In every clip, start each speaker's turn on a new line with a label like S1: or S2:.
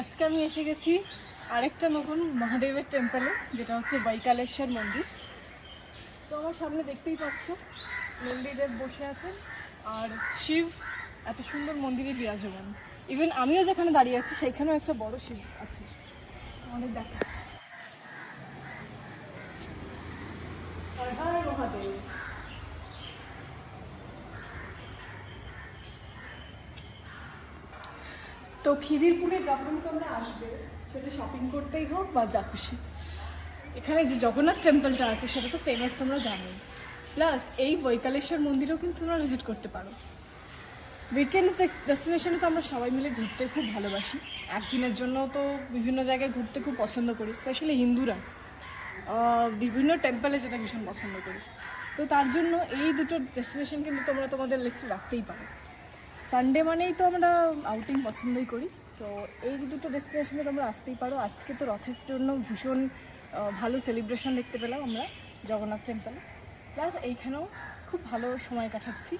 S1: আজকে আমি এসে গেছি আরেকটা নতুন মহাদেবের টেম্পলে যেটা হচ্ছে বৈকালেশ্বর মন্দির। তো আমার সামনে দেখতেই পাচ্ছ, নন্দীদেব বসে আছেন আর শিব এত সুন্দর মন্দিরে বিরাজমান। ইভেন আমিও যেখানে দাঁড়িয়ে আছি সেইখানেও একটা বড় শিব আছে। আমাদের দেখা। তো খিদিরপুরে যখন তোমরা আসবে, সেটা শপিং করতেই হোক বা যা খুশি। এখানে যে জগন্নাথ টেম্পলটা আছে, সেটা তো ফেমাস তোমরা জানোই। প্লাস এই বৈকালেশ্বর মন্দিরেও কিন্তু তোমরা ভিজিট করতে পারো। উইকেন্ডস ডেস্টিনেশনে তো আমরা সবাই মিলে ঘুরতে খুব ভালোবাসি। একদিনের জন্য তো বিভিন্ন জায়গায় ঘুরতে খুব পছন্দ করি স্পেশালি হিন্দুরা। বিভিন্ন টেম্পলে যেটা ভীষণ পছন্দ করি। তো তার জন্য এই দুটো ডেস্টিনেশন কিন্তু তোমরা তোমাদের লিস্টে রাখতেই পারো। সানডে মানেই তো আমরা আউটিং পছন্দই করি। তো এই দুটো ডেস্টিনেশনে তোমরা আসতেই পারো। আজকে তো রথের জন্য ভীষণ ভালো সেলিব্রেশন দেখতে পেলাম আমরা জগন্নাথ টেম্পলে প্লাস এইখানেও খুব ভালো সময় কাটাচ্ছি।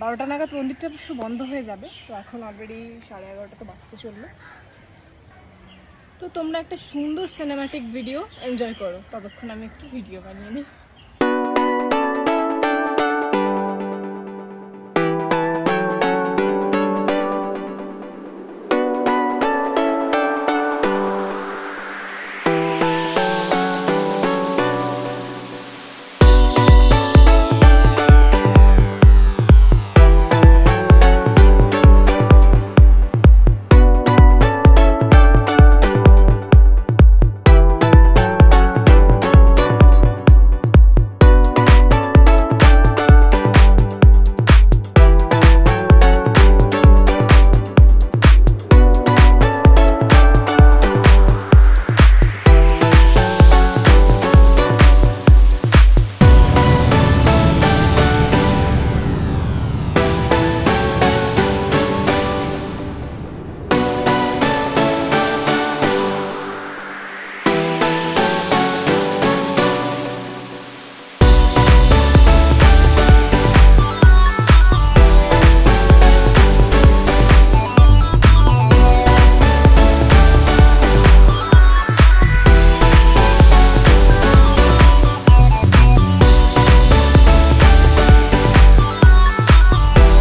S1: বারোটা নাগাদ মন্দিরটা অবশ্য বন্ধ হয়ে যাবে। তো এখন অলরেডি সাড়ে এগারোটা তো বাজতে চলল। তো তোমরা একটা সুন্দর সিনেমাটিক ভিডিও এনজয় করো। ততক্ষণ আমি একটু ভিডিও বানিয়ে নিই।